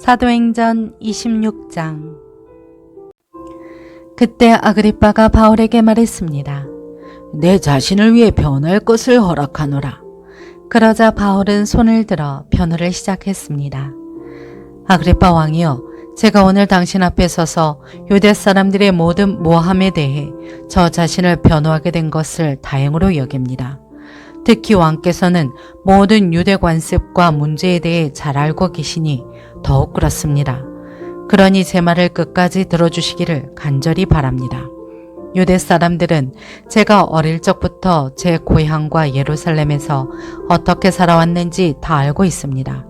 사도행전 26장 그때 아그리빠가 바울에게 말했습니다. 내 자신을 위해 변할 것을 허락하노라. 그러자 바울은 손을 들어 변호를 시작했습니다. 아그리빠 왕이여, 제가 오늘 당신 앞에 서서 유대 사람들의 모든 모함에 대해 저 자신을 변호하게 된 것을 다행으로 여깁니다. 특히 왕께서는 모든 유대 관습과 문제에 대해 잘 알고 계시니 더욱 그렇습니다. 그러니 제 말을 끝까지 들어주시기를 간절히 바랍니다. 유대 사람들은 제가 어릴 적부터 제 고향과 예루살렘에서 어떻게 살아왔는지 다 알고 있습니다.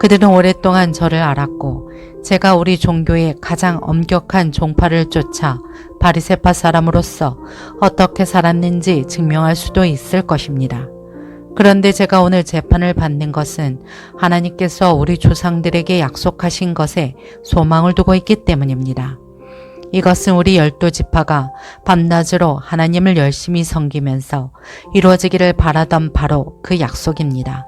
그들은 오랫동안 저를 알았고 제가 우리 종교의 가장 엄격한 종파를 쫓아 바리세파 사람으로서 어떻게 살았는지 증명할 수도 있을 것입니다. 그런데 제가 오늘 재판을 받는 것은 하나님께서 우리 조상들에게 약속하신 것에 소망을 두고 있기 때문입니다. 이것은 우리 열두 지파가 밤낮으로 하나님을 열심히 섬기면서 이루어지기를 바라던 바로 그 약속입니다.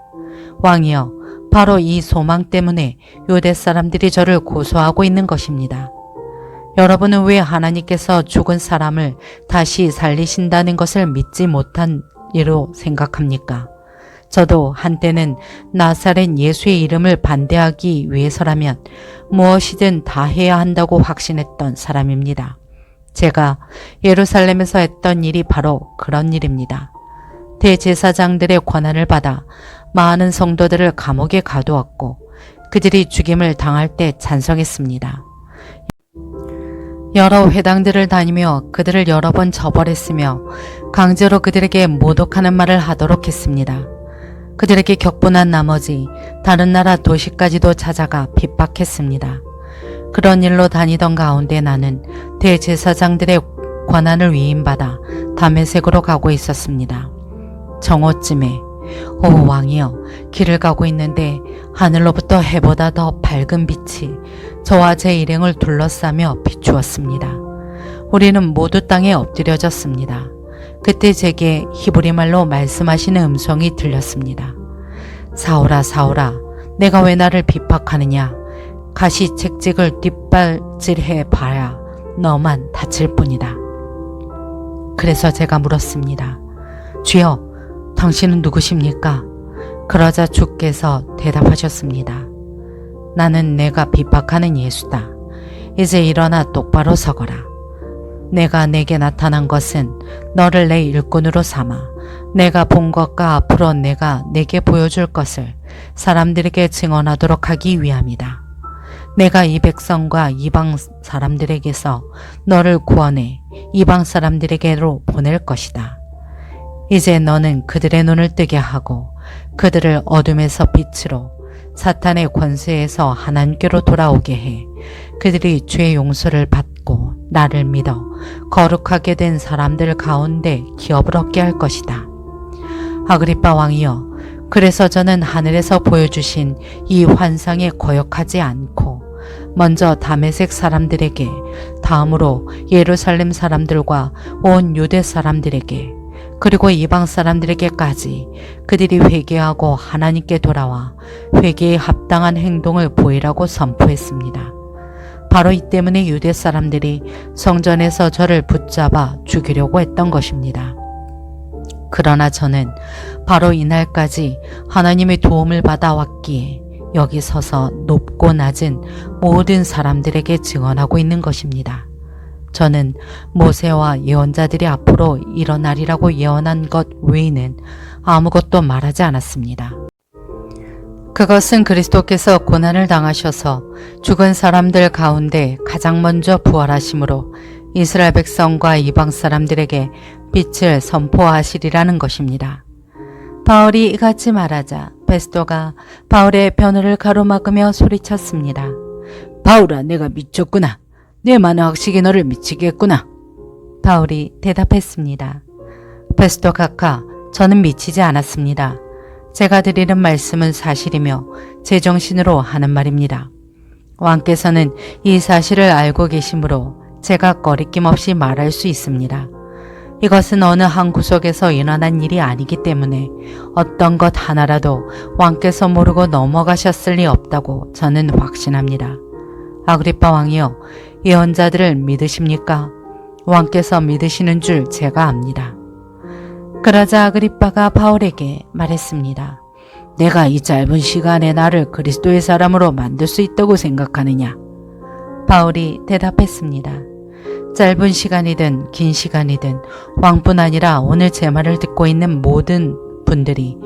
왕이여, 바로 이 소망 때문에 유대 사람들이 저를 고소하고 있는 것입니다. 여러분은 왜 하나님께서 죽은 사람을 다시 살리신다는 것을 믿지 못한 예로 생각합니까? 저도 한때는 나사렛 예수의 이름을 반대하기 위해서라면 무엇이든 다 해야 한다고 확신했던 사람입니다. 제가 예루살렘에서 했던 일이 바로 그런 일입니다. 대제사장들의 권한을 받아 많은 성도들을 감옥에 가두었고 그들이 죽임을 당할 때 찬성했습니다. 여러 회당들을 다니며 그들을 여러 번 처벌했으며 강제로 그들에게 모독하는 말을 하도록 했습니다. 그들에게 격분한 나머지 다른 나라 도시까지도 찾아가 핍박했습니다. 그런 일로 다니던 가운데 나는 대제사장들의 권한을 위임받아 담에색으로 가고 있었습니다. 정오쯤에 오 왕이여 길을 가고 있는데 하늘로부터 해보다 더 밝은 빛이 저와 제 일행을 둘러싸며 비추었습니다. 우리는 모두 땅에 엎드려졌습니다. 그때 제게 히브리 말로 말씀하시는 음성이 들렸습니다. 사오라 사오라 내가 왜 나를 비박하느냐 가시 책직을 뒷발질해 봐야 너만 다칠 뿐이다. 그래서 제가 물었습니다. 주여 당신은 누구십니까? 그러자 주께서 대답하셨습니다. 나는 내가 핍박하는 예수다. 이제 일어나 똑바로 서거라. 내가 내게 나타난 것은 너를 내 일꾼으로 삼아 내가 본 것과 앞으로 내가 내게 보여줄 것을 사람들에게 증언하도록 하기 위함이다. 내가 이 백성과 이방 사람들에게서 너를 구원해 이방 사람들에게로 보낼 것이다. 이제 너는 그들의 눈을 뜨게 하고 그들을 어둠에서 빛으로 사탄의 권세에서 하나님께로 돌아오게 해 그들이 죄의 용서를 받고 나를 믿어 거룩하게 된 사람들 가운데 기업을 얻게 할 것이다. 아그리빠 왕이여, 그래서 저는 하늘에서 보여주신 이 환상에 거역하지 않고 먼저 다메색 사람들에게 다음으로 예루살렘 사람들과 온 유대 사람들에게 그리고 이방 사람들에게까지 그들이 회개하고 하나님께 돌아와 회개에 합당한 행동을 보이라고 선포했습니다. 바로 이 때문에 유대 사람들이 성전에서 저를 붙잡아 죽이려고 했던 것입니다. 그러나 저는 바로 이날까지 하나님의 도움을 받아왔기에 여기 서서 높고 낮은 모든 사람들에게 증언하고 있는 것입니다. 저는 모세와 예언자들이 앞으로 일어나리라고 예언한 것 외에는 아무것도 말하지 않았습니다. 그것은 그리스도께서 고난을 당하셔서 죽은 사람들 가운데 가장 먼저 부활하심으로 이스라엘 백성과 이방 사람들에게 빛을 선포하시리라는 것입니다. 바울이 이같이 말하자 베스도가 바울의 변호를 가로막으며 소리쳤습니다. 바울아, 내가 미쳤구나. 내 많은 학식이 너를 미치겠구나. 바울이 대답했습니다. 베스도 각하, 저는 미치지 않았습니다. 제가 드리는 말씀은 사실이며 제정신으로 하는 말입니다. 왕께서는 이 사실을 알고 계시므로 제가 꺼리낌 없이 말할 수 있습니다. 이것은 어느 한 구석에서 일어난 일이 아니기 때문에 어떤 것 하나라도 왕께서 모르고 넘어가셨을 리 없다고 저는 확신합니다. 아그리빠 왕이요, 예언자들을 믿으십니까? 왕께서 믿으시는 줄 제가 압니다. 그러자 아그리빠가 바울에게 말했습니다. 내가 이 짧은 시간에 나를 그리스도의 사람으로 만들 수 있다고 생각하느냐? 바울이 대답했습니다. 짧은 시간이든 긴 시간이든 왕뿐 아니라 오늘 제 말을 듣고 있는 모든 분들이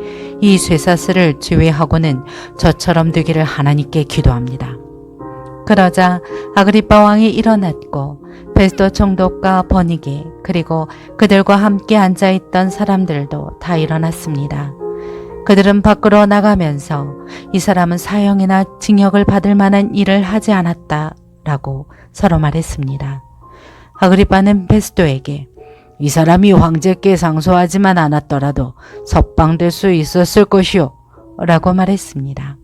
이 쇠사슬을 제외하고는 저처럼 되기를 하나님께 기도합니다. 그러자 아그리빠 왕이 일어났고 베스도 총독과 버니게 그리고 그들과 함께 앉아 있던 사람들도 다 일어났습니다. 그들은 밖으로 나가면서 이 사람은 사형이나 징역을 받을 만한 일을 하지 않았다라고 서로 말했습니다. 아그리빠는 베스도에게 이 사람이 황제께 상소하지만 않았더라도 석방될 수 있었을 것이요. 라고 말했습니다.